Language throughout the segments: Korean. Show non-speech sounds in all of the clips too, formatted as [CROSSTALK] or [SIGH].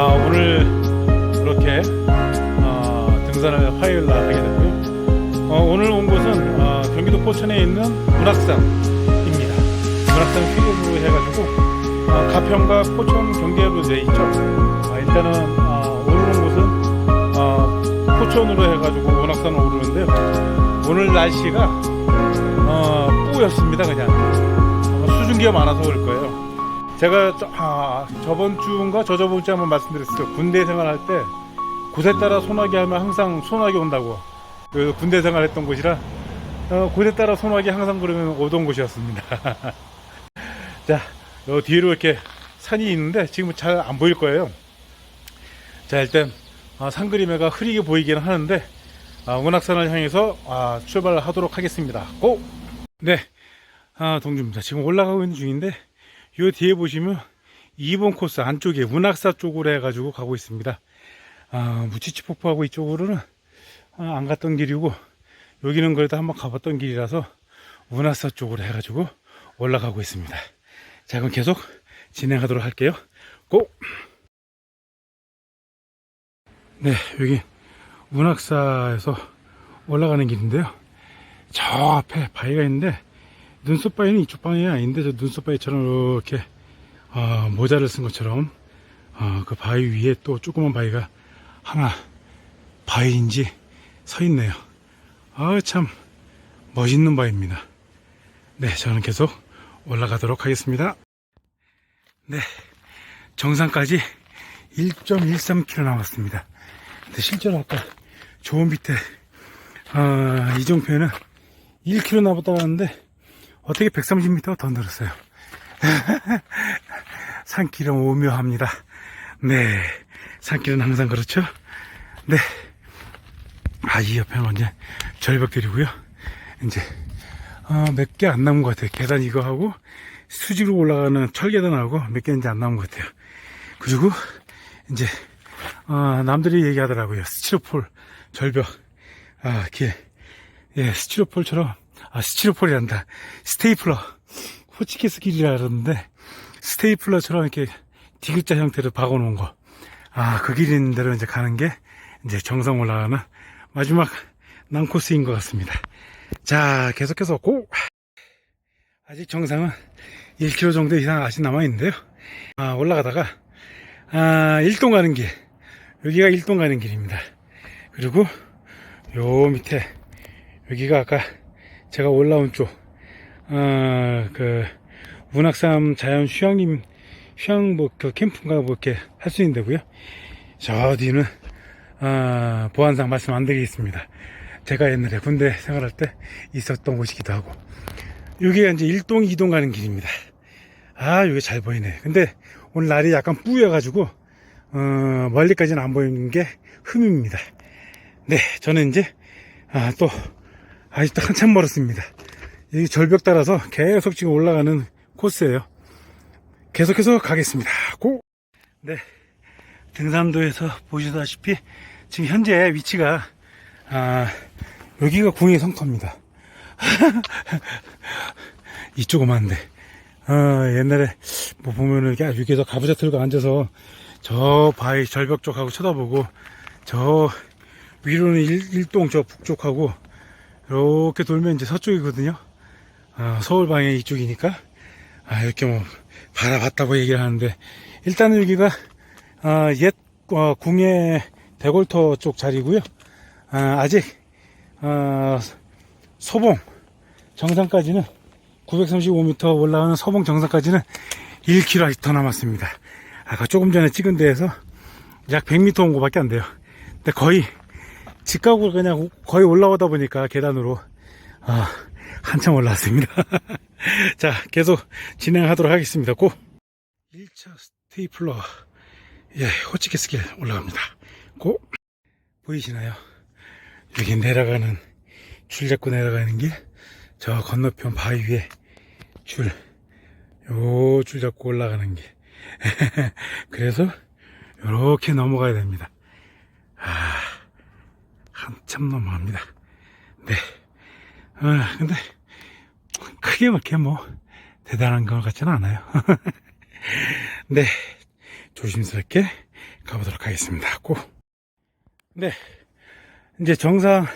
아 오늘 이렇게 아, 등산을 화요일 날 하게 됐고요. 어, 오늘 온 곳은 아, 경기도 포천에 있는 문학산입니다. 문학산 휴게소로 해가지고 아, 가평과 포천 경계로 돼 있죠. 아, 일단은 아, 오르는 곳은 아, 포천으로 해가지고 문학산을 오르는데요. 오늘 날씨가 어, 뿌였습니다 그냥 수증기가 많아서 그럴 거예요. 제가 저, 아, 저번 주인가 저저번 주에 한번 말씀드렸어요. 군대 생활할 때 곳에 따라 소나기 하면 항상 소나기 온다고. 그 군대 생활했던 곳이라 어, 곳에 따라 소나기 항상 그러면 오던 곳이었습니다. [LAUGHS] 자, 요 뒤로 이렇게 산이 있는데 지금 잘안 보일 거예요. 자, 일단 아, 산 그림에가 흐리게 보이기는 하는데 아, 문학산을 향해서 아, 출발을 하도록 하겠습니다. 고! 네, 아, 동주입니다. 지금 올라가고 있는 중인데 요 뒤에 보시면 2번 코스 안쪽에 문학사 쪽으로 해가지고 가고 있습니다. 아, 무치치 폭포하고 이쪽으로는 아, 안 갔던 길이고 여기는 그래도 한번 가봤던 길이라서 문학사 쪽으로 해가지고 올라가고 있습니다. 자, 그럼 계속 진행하도록 할게요. 고! 네, 여기 문학사에서 올라가는 길인데요. 저 앞에 바위가 있는데 눈썹 바위는 이쪽 방향이 아닌데 저 눈썹 바위처럼 이렇게 어, 모자를 쓴 것처럼 어, 그 바위 위에 또 조그만 바위가 하나 바위인지 서 있네요. 아, 참 멋있는 바위입니다. 네, 저는 계속 올라가도록 하겠습니다. 네, 정상까지 1.13km 남았습니다. 근데 실제로 아까 좋은 밑에 어, 이종표에는 1km 남았다고 하는데 어떻게 130m가 더 늘었어요. [LAUGHS] 산길은 오묘합니다. 네, 산길은 항상 그렇죠. 네, 아, 이 옆에는 이제 절벽들이고요. 이제 어, 몇 개 안 남은 것 같아요. 계단 이거 하고 수지로 올라가는 철계단하고 몇 개 이제 안 남은 것 같아요. 그리고 이제 어, 남들이 얘기하더라고요. 스티로폴 절벽 아, 길. 예, 스티로폴처럼 아, 스티로폴이란다. 스테이플러. 호치키스 길이라 그러는데 스테이플러처럼 이렇게 디귿자 형태로 박아놓은 거. 아, 그 길 있는 대로 이제 가는 게 이제 정상 올라가는 마지막 난코스인 것 같습니다. 자, 계속해서 고! 아직 정상은 1km 정도 이상 아직 남아있는데요. 아, 올라가다가, 아, 일동 가는 길. 여기가 일동 가는 길입니다. 그리고 요 밑에, 여기가 아까 제가 올라온 쪽, 아, 그, 문학삼 자연 휴양림, 휴양 뭐, 그 캠프인가 뭐 이렇게 할 수 있는 데고요. 저 뒤는, 아, 보안상 말씀 안 드리겠습니다. 제가 옛날에 군대 생활할 때 있었던 곳이기도 하고. 여기가 이제 1동, 2동 가는 길입니다. 아, 여기 잘 보이네. 근데 오늘 날이 약간 뿌여가지고, 어, 멀리까지는 안 보이는 게 흠입니다. 네, 저는 이제, 아, 또, 아직도 한참 멀었습니다. 여기 절벽 따라서 계속 지금 올라가는 코스예요. 계속해서 가겠습니다. 고! 네. 등산도에서 보시다시피 지금 현재 위치가 아, 여기가 궁의 성터입니다. 이 조그만데. 어, 옛날에 뭐 보면은 이렇게 여기서 가부좌 틀고 앉아서 저 바위 절벽 쪽하고 쳐다보고 저 위로는 일, 일동 저 북쪽하고 이렇게 돌면 이제 서쪽이거든요. 아, 서울 방향 이쪽이니까 아, 이렇게 뭐 바라봤다고 얘기를 하는데 일단은 여기가 아, 옛 어, 궁예 대골터 쪽 자리고요. 아, 아직 어, 소봉 정상까지는 935m 올라가는 서봉 정상까지는 1km 더 남았습니다. 아까 조금 전에 찍은 데에서 약 100m 온 거밖에 안 돼요. 근데 거의 직각으로 그냥 거의 올라오다 보니까 계단으로 아, 한참 올라왔습니다. [LAUGHS] 자, 계속 진행하도록 하겠습니다. 고! 1차 스테이플러 예, 호치키스 길 올라갑니다. 고! 보이시나요? 여기 내려가는 줄 잡고 내려가는 길, 저 건너편 바위 위에 줄, 요 줄 잡고 올라가는 길. [LAUGHS] 그래서 요렇게 넘어가야 됩니다. 아, 한참 넘어갑니다. 네. 어, 근데 크게 그렇게 뭐 대단한 것 같지는 않아요. [LAUGHS] 네, 조심스럽게 가보도록 하겠습니다. 꼭. 네, 이제 정상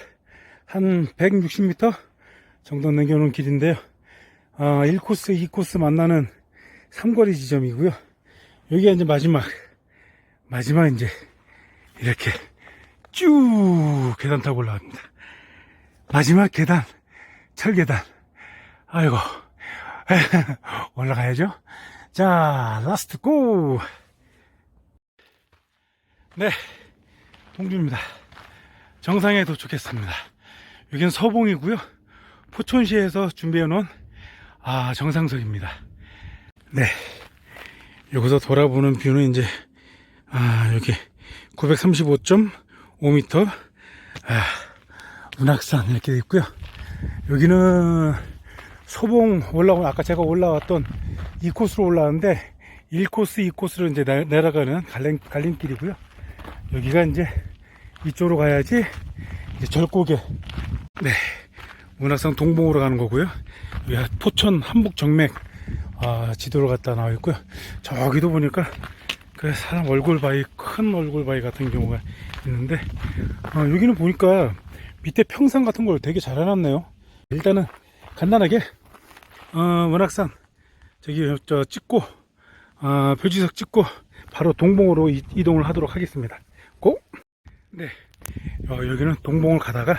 한 160m 정도 남겨놓은 길인데요. 아, 1코스, 2코스 만나는 삼거리 지점이고요. 여기가 이제 마지막, 마지막 이제 이렇게 쭉 계단 타고 올라갑니다. 마지막 계단, 철계단. 아이고, [LAUGHS] 올라가야죠. 자, 라스트 고! 네, 동주입니다. 정상에 도착했습니다. 여기는 서봉이고요. 포천시에서 준비해 놓은 아, 정상석입니다. 네. 여기서 돌아보는 뷰는 이제 아, 여기 935.5m 아, 문학산 이렇게 돼 있고요. 여기는 소봉 올라오면 아까 제가 올라왔던 이 코스로 올라왔는데 1코스, 2코스로 이제 내- 내려가는 갈림, 갈림길이고요. 여기가 이제 이쪽으로 가야지 이제 절곡에 네 문학산 동봉으로 가는 거고요. 포천 한북 정맥 아, 지도로 갖다 나와 있고요. 저기도 보니까 그 사람 얼굴 바위 큰 얼굴 바위 같은 경우가 있는데 어, 여기는 보니까 밑에 평상 같은 걸 되게 잘 해놨네요. 일단은 간단하게 어, 문학산 저기 저 찍고 아, 표지석 찍고 바로 동봉으로 이, 이동을 하도록 하겠습니다. 고! 네, 어, 여기는 동봉을 가다가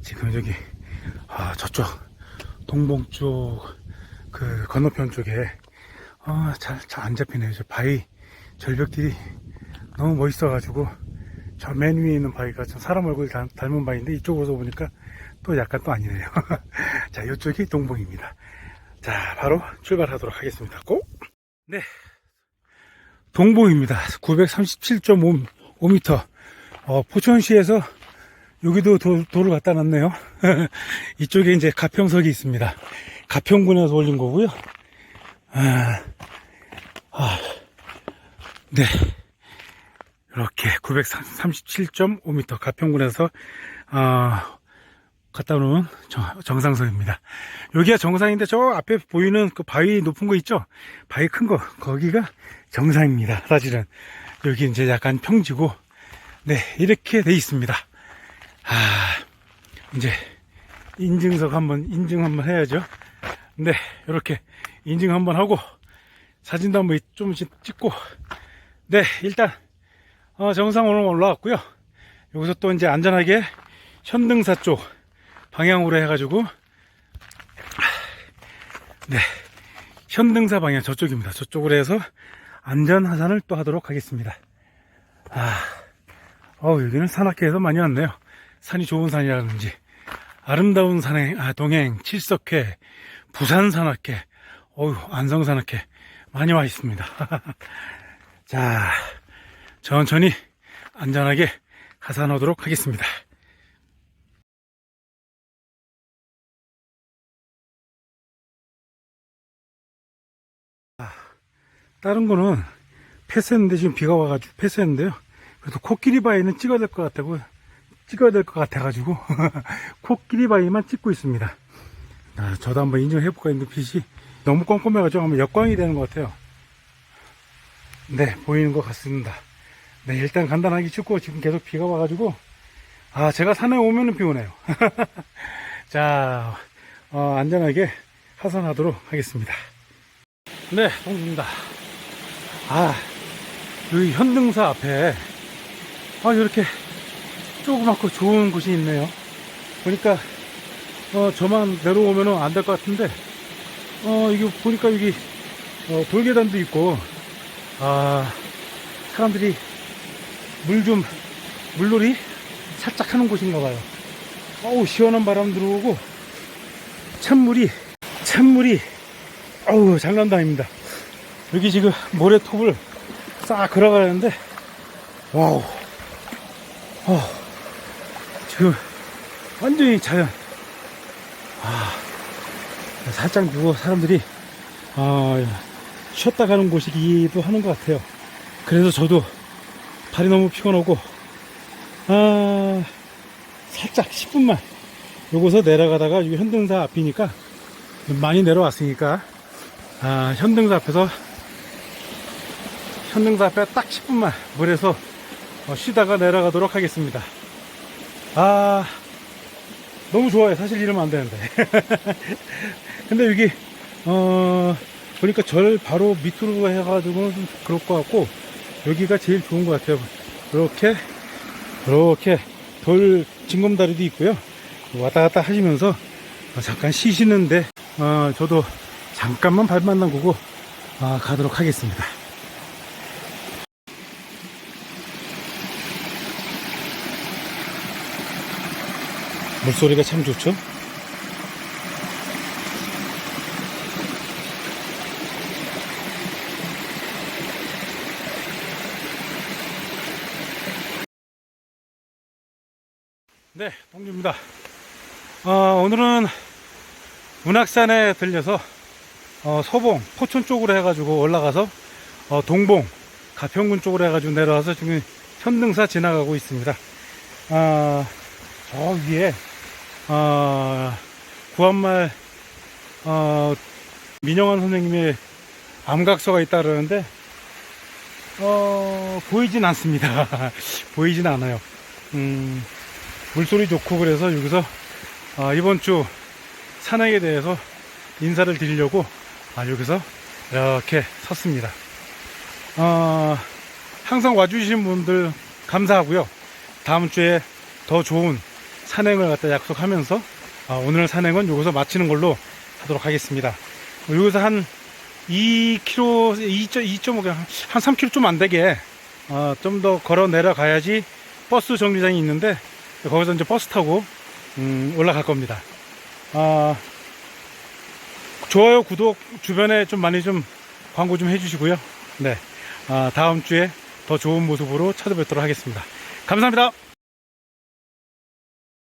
지금 여기 아, 저쪽 동봉 쪽 그 건너편 쪽에 아, 잘, 잘 안 잡히네요. 저 바위 절벽들이 너무 멋있어가지고 저 맨 위에 있는 바위가 좀 사람 얼굴 닮- 닮은 바위인데 이쪽으로서 보니까 또 약간 또 아니네요. [LAUGHS] 자, 이쪽이 동봉입니다. 자, 바로 출발하도록 하겠습니다. 고! 네. 동봉입니다. 937.5m. 어, 포천시에서 여기도 도, 도를 갖다 놨네요. [LAUGHS] 이쪽에 이제 가평석이 있습니다. 가평군에서 올린 거고요. 아, 아, 네. 이렇게 937.5m 가평군에서 아, 갖다 놓은 정- 정상석입니다. 여기가 정상인데 저 앞에 보이는 그 바위 높은 거 있죠? 바위 큰 거, 거기가 정상입니다. 사실은. 여기 이제 약간 평지고, 네, 이렇게 돼 있습니다. 아, 이제 인증석 한번, 인증 한번 해야죠. 네, 이렇게 인증 한번 하고, 사진도 한번 좀 찍고, 네, 일단, 어, 정상 오늘 올라왔고요. 여기서 또 이제 안전하게 현등사 쪽 방향으로 해가지고, 네, 현등사 방향 저쪽입니다. 저쪽으로 해서 안전 하산을 또 하도록 하겠습니다. 아, 어 여기는 산악회에서 많이 왔네요. 산이 좋은 산이라든지 아름다운 산행, 아, 동행, 칠석회, 부산 산악회, 어휴 안성 산악회 많이 와 있습니다. [LAUGHS] 자, 천천히 안전하게 하산하도록 하겠습니다. 다른 거는 패스했는데 지금 비가 와가지고 패스했는데요. 그래도 코끼리 바위는 찍어야 될 것 같다고 찍어야 될 것 같아가지고 [LAUGHS] 코끼리 바위만 찍고 있습니다. 아, 저도 한번 인증해 볼까 했는데 빛이 너무 꼼꼼해가지고 아마 역광이 되는 것 같아요. 네 보이는 것 같습니다. 네 일단 간단하게 찍고 지금 계속 비가 와가지고 아 제가 산에 오면은 비 오네요. [LAUGHS] 자 어, 안전하게 하산하도록 하겠습니다. 네 동주입니다. 아, 여기 현등사 앞에, 아, 이렇게 조그맣고 좋은 곳이 있네요. 보니까, 어, 저만 내려오면은 안 될 것 같은데, 어, 이거 보니까 여기, 어, 돌계단도 있고, 아, 사람들이 물 좀, 물놀이 살짝 하는 곳인가 봐요. 어우, 시원한 바람 들어오고, 찬물이, 찬물이, 어우, 장난도 아닙니다. 여기 지금 모래톱을 싹 걸어가는데 와우 어, 지금 완전히 자연 아, 살짝 누워 사람들이 아, 쉬었다 가는 곳이기도 하는 것 같아요 그래서 저도 발이 너무 피곤하고 아, 살짝 10분만 요거서 내려가다가 현등사 앞이니까 좀 많이 내려왔으니까 아, 현등사 앞에서 현등사 앞에 딱 10분만 물에서 어, 쉬다가 내려가도록 하겠습니다. 아, 너무 좋아요. 사실 이러면 안 되는데. [LAUGHS] 근데 여기, 어, 보니까 절 바로 밑으로 해가지고는 좀 그럴 것 같고, 여기가 제일 좋은 것 같아요. 이렇게, 이렇게 돌 징검다리도 있고요. 왔다 갔다 하시면서 어, 잠깐 쉬시는데, 어, 저도 잠깐만 발만 담그고, 아, 가도록 하겠습니다. 물소리가 참 좋죠? 네, 동주입니다. 어, 오늘은 문학산에 들려서 어, 서봉, 포천 쪽으로 해가지고 올라가서 어, 동봉, 가평군 쪽으로 해가지고 내려와서 지금 현등사 지나가고 있습니다. 아, 저 위에 어, 구한말 어, 민영환 선생님의 암각서가 있다 그러는데 어, 보이진 않습니다. [LAUGHS] 보이진 않아요. 음, 물소리 좋고 그래서 여기서 아, 이번 주 산행에 대해서 인사를 드리려고 아, 여기서 이렇게 섰습니다. 어, 항상 와주신 분들 감사하고요. 다음 주에 더 좋은 산행을 갖다 약속하면서 아, 오늘 산행은 여기서 마치는 걸로 하도록 하겠습니다. 여기서 한 2km, 2.5, 한 3km 좀 안 되게 어, 좀더 걸어 내려가야지 버스 정류장이 있는데 거기서 이제 버스 타고 음, 올라갈 겁니다. 아, 좋아요, 구독 주변에 좀 많이 좀 광고 좀 해주시고요. 네, 아, 다음 주에 더 좋은 모습으로 찾아뵙도록 하겠습니다. 감사합니다.